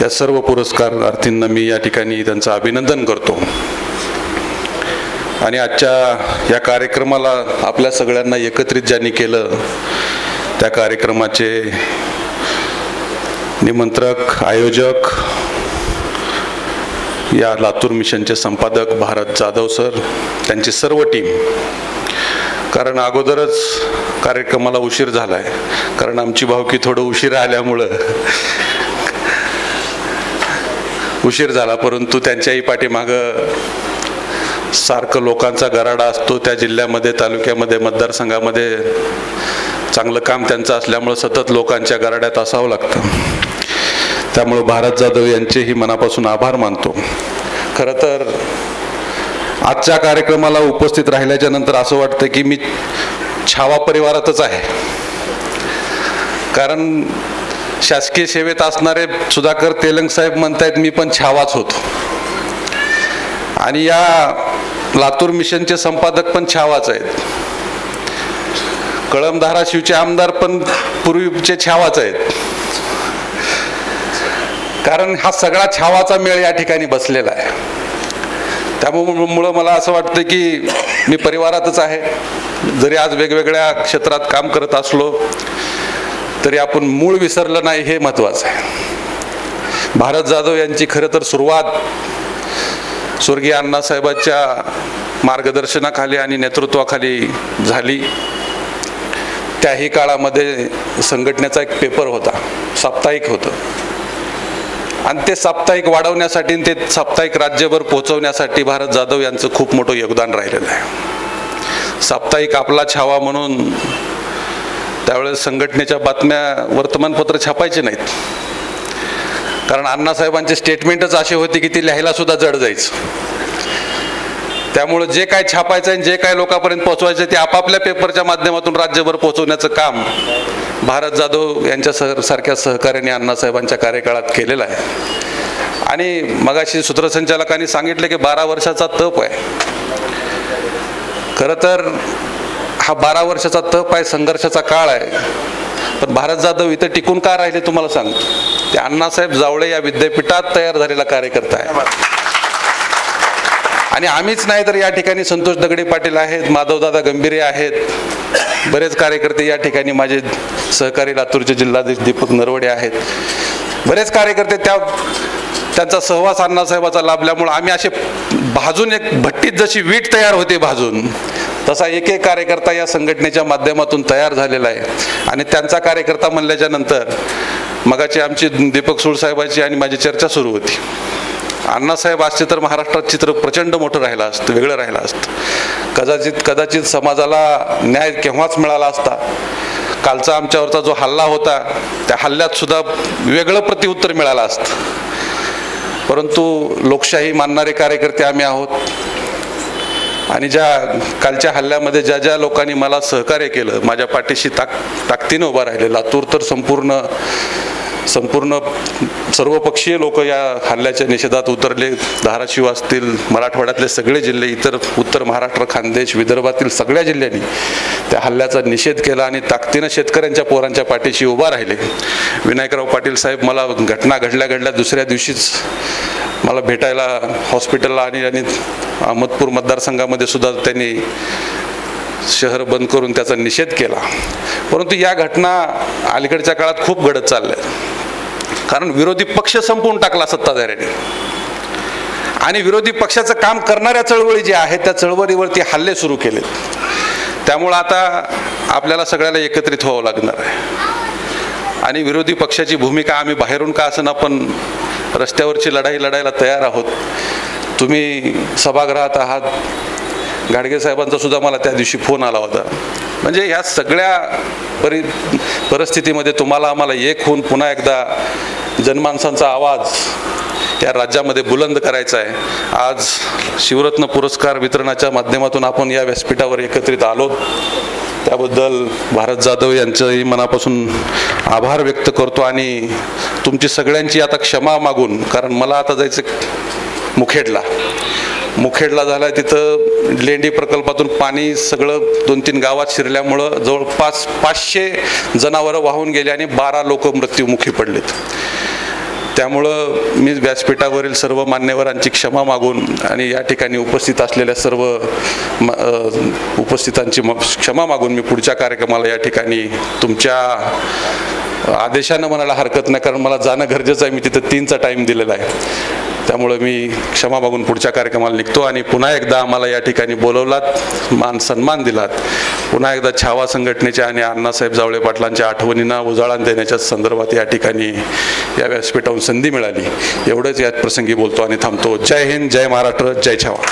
त्या सर्व पुरस्कारार्थींना मी या ठिकाणी त्यांचं अभिनंदन करतो. आणि आजच्या या कार्यक्रमाला आपल्या सगळ्यांना एकत्रित ज्यांनी केलं त्या कार्यक्रमाचे निमंत्रक आयोजक या लातूर मिशनचे संपादक भारत जाधव सर त्यांची सर्व टीम. कारण अगोदरच कार्यक्रमाला उशीर झाला आहे कारण आमची भावकी थोडं उशीर आल्यामुळं उशीर झाला परंतु त्यांच्याही पाठीमागं सारखं लोकांचा गराडा असतो. त्या जिल्ह्यामध्ये तालुक्यामध्ये मतदारसंघामध्ये चांगलं काम त्यांचं असल्यामुळं सतत लोकांच्या गराड्यात असावं लागतं. त्यामुळं भारत जाधव यांचेही मनापासून आभार मानतो. खरं तर आजच्या कार्यक्रमाला उपस्थित राहिल्याच्या नंतर असं वाटतं की मी छावा परिवारातच आहे. कारण शासकीय सेवेत असणारे सुधाकर तेलंग साहेब म्हणतायत मी पण छावाच होतो. आणि या लातूर मिशनचे संपादक पण छावाच आहेत. कळम धाराशिवचे आमदार पण पूर्वीचे छावाच आहेत. कारण हा सगळा छावाचा मेळ या ठिकाणी बसलेला आहे. त्यामुळं मला असं वाटतं की मी परिवारातच आहे. जरी आज वेगवेगळ्या क्षेत्रात काम करत असलो तरी आपण मूळ विसरलं नाही हे महत्त्वाचं आहे. भारत जाधव यांची खरं तर सुरुवात स्वर्गीय अण्णासाहेबांच्या मार्गदर्शनाखाली आणि नेतृत्वाखाली झाली. त्याही काळामध्ये संघटनेचा एक पेपर होता साप्ताहिक होतं. आणि ते साप्ताहिक वाढवण्यासाठी आणि ते साप्ताहिक राज्यभर पोहोचवण्यासाठी भारत जाधव यांचं खूप मोठं योगदान राहिलेलं आहे. साप्ताहिक आपला छावा म्हणून त्यावेळेस संघटनेच्या बातम्या वर्तमानपत्र छापायचे नाहीत. कारण अण्णासाहेबांचे स्टेटमेंटच असे होते की ती लिहायला सुद्धा जड जायचं. त्यामुळे जे काय छापायचं आणि जे काय लोकांपर्यंत पोहोचवायचं ते आपापल्या पेपरच्या माध्यमातून राज्यभर पोहोचवण्याचं काम भारत जाधव यांच्या सह सारख्या सहकार्याने अण्णासाहेबांच्या कार्यकाळात केलेलं आहे. आणि मगाशी सूत्रसंचालकांनी सांगितले की बारा वर्षाचा तप आहे. खरं तर हा बारा वर्षाचा तप आहे संघर्षाचा काळ आहे. पण भारत जाधव इथं टिकून का राहिले तुम्हाला सांगतो. ते अण्णासाहेब जावळे या विद्यापीठात तयार झालेला कार्यकर्ता आहे. आणि आम्हीच नाही तर या ठिकाणी संतोष दगडे पाटील आहेत माधवदादा गंभीरे आहेत. बरेच कार्यकर्ते या ठिकाणी माझे सहकारी लातूरचे जिल्हाधीश दीपक नरवडे आहेत. बरेच कार्यकर्ते त्या त्यांचा सहवास अण्णासाहेबाचा लाभल्यामुळं आम्ही असे भाजून एक भट्टीत जशी वीट तयार होते भाजून तसा एक एक कार्यकर्ता या संघटनेच्या माध्यमातून तयार झालेला आहे. आणि त्यांचा कार्यकर्ता म्हणल्याच्या नंतर मगाची आमची दीपक सुळसाहेबाची आणि माझी चर्चा सुरू होती. अण्णासाहेब असते तर महाराष्ट्रात चित्र प्रचंड मोठं राहिलं असतं वेगळं राहिलं असतं. कदाचित कदाचित समाजाला न्याय केव्हाच मिळाला असता. कालचा आमच्यावरचा जो हल्ला होता त्या हल्ल्यात सुद्धा वेगळं प्रत्युत्तर मिळालं असतं. परंतु लोकशाही मानणारे कार्यकर्ते आम्ही आहोत. आणि ज्या कालच्या हल्ल्यामध्ये ज्या ज्या लोकांनी मला सहकार्य केलं माझ्या पाठीशी ताक ताकदीनं उभा राहिले लातूर तर संपूर्ण संपूर्ण सर्वपक्षीय लोक या हल्ल्याच्या निषेधात उतरले. धाराशिव असतील मराठवाड्यातले सगळे जिल्हे इतर उत्तर महाराष्ट्र खानदेश विदर्भातील सगळ्या जिल्ह्यांनी त्या हल्ल्याचा निषेध केला आणि ताकदीनं शेतकऱ्यांच्या पोरांच्या पाठीशी उभा राहिले. विनायकराव पाटील साहेब मला घटना घडल्या घडल्या दुसऱ्या दिवशीच मला भेटायला हॉस्पिटलला आणि आणि अहमदपूर मतदारसंघामध्ये सुद्धा त्यांनी शहर बंद करून त्याचा निषेध केला. परंतु या घटना अलीकडच्या काळात खूप घडत चालल्या. कारण विरोधी पक्ष संपवून टाकला सत्ताधाऱ्यांनी. आणि विरोधी पक्षाचं काम करणाऱ्या चळवळी ज्या आहेत त्या चळवळीवरती हल्ले सुरू केलेत. त्यामुळं आता आपल्याला सगळ्याला एकत्रित व्हावं लागणार आहे. आणि विरोधी पक्षाची भूमिका आम्ही बाहेरून का असं पण रस्त्यावरची लढाई लढायला तयार आहोत. तुम्ही सभागृहात आहात. गाडगे साहेबांचा सुद्धा मला त्या दिवशी फोन आला होता. म्हणजे ह्या सगळ्या परि परिस्थितीमध्ये तुम्हाला आम्हाला एक होऊन पुन्हा एकदा जनमानसांचा आवाज या राज्यामध्ये बुलंद करायचा आहे. आज शिवरत्न पुरस्कार वितरणाच्या माध्यमातून आपण या व्यासपीठावर एकत्रित आलो. त्याबद्दल भारत जाधव यांचंही मनापासून आभार व्यक्त करतो आणि तुमची सगळ्यांची आता क्षमा मागून कारण मला आता जायचं मुखेडला. मुखेडला झाला तिथं लेंडी प्रकल्पातून पाणी सगळं दोन तीन गावात शिरल्यामुळं जवळपास पाचशे जनावरं वाहून गेले आणि बारा लोक मृत्युमुखी पडलेत. त्यामुळं मी व्यासपीठावरील सर्व मान्यवरांची क्षमा मागून आणि या ठिकाणी उपस्थित असलेल्या सर्व म- उपस्थितांची क्षमा मागून मी पुढच्या कार्यक्रमाला या ठिकाणी तुमच्या आदेशानं म्हणायला हरकत नाही कारण मला जाणं गरजेचं आहे. मी तिथं तीनचा टाईम दिलेला आहे. त्यामुळं मी क्षमा मागून पुढच्या कार्यक्रमाला निघतो आणि पुन्हा एकदा आम्हाला या ठिकाणी बोलवलात मान सन्मान दिलात. पुन्हा एकदा छावा संघटनेच्या आणि अण्णासाहेब जावळे पाटलांच्या आठवणींना उजाळा देण्याच्या संदर्भात या ठिकाणी या व्यासपीठाहून संधी मिळाली. एवढंच या प्रसंगी बोलतो आणि थांबतो. जय हिंद जय महाराष्ट्र जय छावा.